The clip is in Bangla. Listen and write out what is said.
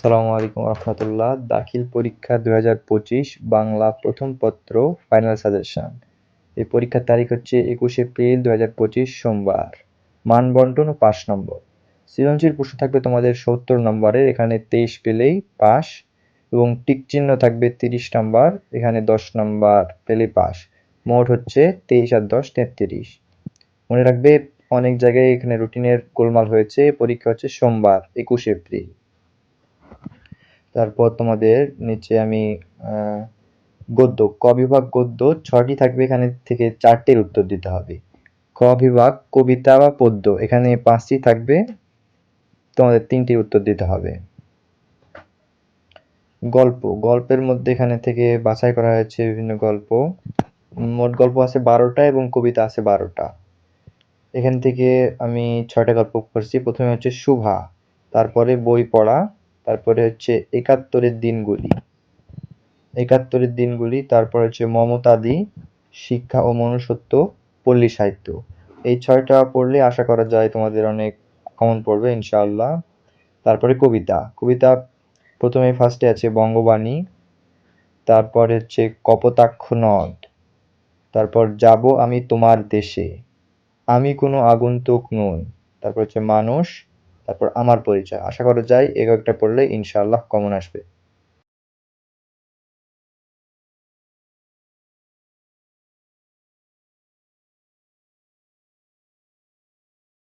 সালামু আলাইকুম রহমতুল্লাহ। দাখিল পরীক্ষা দু হাজার পঁচিশ বাংলা প্রথম পত্র ফাইনাল সাজেশন এই পরীক্ষার তারিখ হচ্ছে একুশে এপ্রিল দু হাজার পঁচিশ সোমবার। মান বন্টন ও পাঁচ নম্বর। সৃজনশীল প্রশ্ন থাকবে তোমাদের সত্তর নম্বরের, এখানে তেইশ পেলেই পাস এবং টিক চিহ্ন থাকবে তিরিশ নম্বর, এখানে দশ নম্বর পেলেই পাস মোট হচ্ছে তেইশ আর দশ তেত্রিশ। মনে রাখবে, অনেক জায়গায় এখানে রুটিনের গোলমাল হয়েছে, পরীক্ষা হচ্ছে সোমবার, একুশে এপ্রিল। তারপর তোমাদের নিচে আমি গদ্য, ক বিভাগ গদ্য ছটি থাকবে, এখানে থেকে চারটের উত্তর দিতে হবে। ক বিভাগ কবিতা বা পদ্য, এখানে পাঁচটি থাকবে, তোমাদের তিনটির উত্তর দিতে হবে। গল্প, গল্পের মধ্যে এখানে থেকে বাছাই করা হয়েছে বিভিন্ন গল্প। মোট গল্প আছে বারোটা এবং কবিতা আছে বারোটা। এখান থেকে আমি ছয়টা গল্প করছি। প্রথমে হচ্ছে শুভা, তারপরে বই পড়া তারপরে হচ্ছে একাত্তরের দিনগুলি। একাত্তরের দিনগুলি, তারপর হচ্ছে মমতাদি, শিক্ষা ও মনুষ্যত্ব, পল্লী সাহিত্য। এই ছয়টা পড়লে আশা করা যায় তোমাদের অনেক কমন পড়বে, ইনশাআল্লাহ। তারপরে কবিতা। কবিতা প্রথমে ফার্স্টে আছে বঙ্গবাণী, তারপর হচ্ছে কপোতাক্ষ নদ, তারপর যাব আমি তোমার দেশে। আমি কোনো আগন্তুক নই। তারপর হচ্ছে মানুষ তারপর আমার পরিচয়। আশা করা যায় এই কয়েকটা পড়লে ইনশাআল্লাহ কমন আসবে।